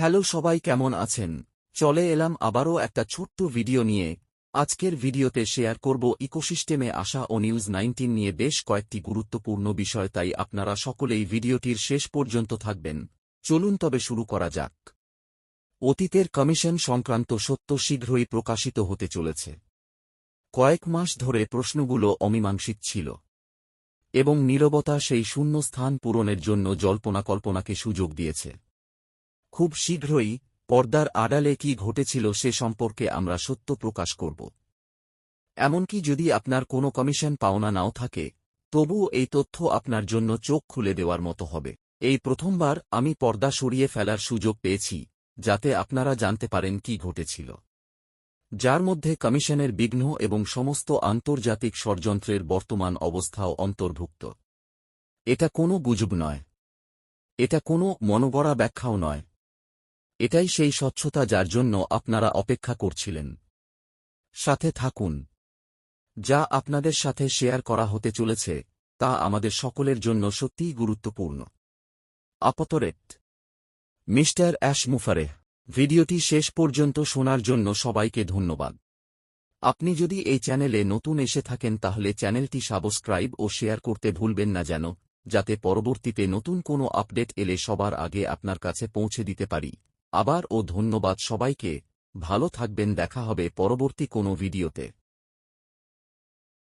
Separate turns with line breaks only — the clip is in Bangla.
হ্যালো সবাই কেমন আছেন? চলে এলাম আবারও একটা ছোট্ট ভিডিও নিয়ে। আজকের ভিডিওতে শেয়ার করব ইকোসিস্টেমে আসা ও নিউজ নাইনটিন নিয়ে বেশ কয়েকটি গুরুত্বপূর্ণ বিষয়, তাই আপনারা সকলেই ভিডিওটির শেষ পর্যন্ত থাকবেন। চলুন তবে শুরু করা যাক। অতীতের কমিশন সংক্রান্ত সত্য শীঘ্রই প্রকাশিত হতে চলেছে। কয়েক মাস ধরে প্রশ্নগুলো অমীমাংসিত ছিল। এবং নীরবতা সেই শূন্য স্থান পূরণের জন্য জল্পনা কল্পনাকে সুযোগ দিয়েছে। খুব শীঘ্রই পর্দার আড়ালে কি ঘটেছিল সে সম্পর্কে আমরা সত্য প্রকাশ করব। এমনকি যদি আপনার কোনো কমিশন পাওনা নাও থাকে তবুও এই তথ্য আপনার জন্য চোখ খুলে দেওয়ার মতো হবে। এই প্রথমবার আমি পর্দা সরিয়ে ফেলার সুযোগ পেয়েছি, যাতে আপনারা জানতে পারেন কি ঘটেছিল। যার মধ্যে কমিশনের বিঘ্ন এবং সমস্ত আন্তর্জাতিক ষড়যন্ত্রের বর্তমান অবস্থাও অন্তর্ভুক্ত। এটা কোনো গুজব নয়। এটা কোনো মনোগড়া ব্যাখ্যাও নয়। এটাই সেই স্বচ্ছতা যার জন্য আপনারা অপেক্ষা করছিলেন। সাথে থাকুন। যা আপনাদের সাথে শেয়ার করা হতে চলেছে, তা আমাদের সকলের জন্য সত্যিই গুরুত্বপূর্ণ। আপতরেট মিস্টার অ্যাশ মুফারেহ, ভিডিওটি শেষ পর্যন্ত শোনার জন্য সবাইকে ধন্যবাদ। আপনি যদি এই চ্যানেলে নতুন এসে থাকেন, তাহলে চ্যানেলটি সাবস্ক্রাইব ও শেয়ার করতে ভুলবেন না যেন, যাতে পরবর্তীতে নতুন কোনো আপডেট এলে সবার আগে আপনার কাছে পৌঁছে দিতে পারি। আবার ও ধন্যবাদ সবাইকে ভালো থাকবেন দেখা হবে পরবর্তী কোনো ভিডিওতে।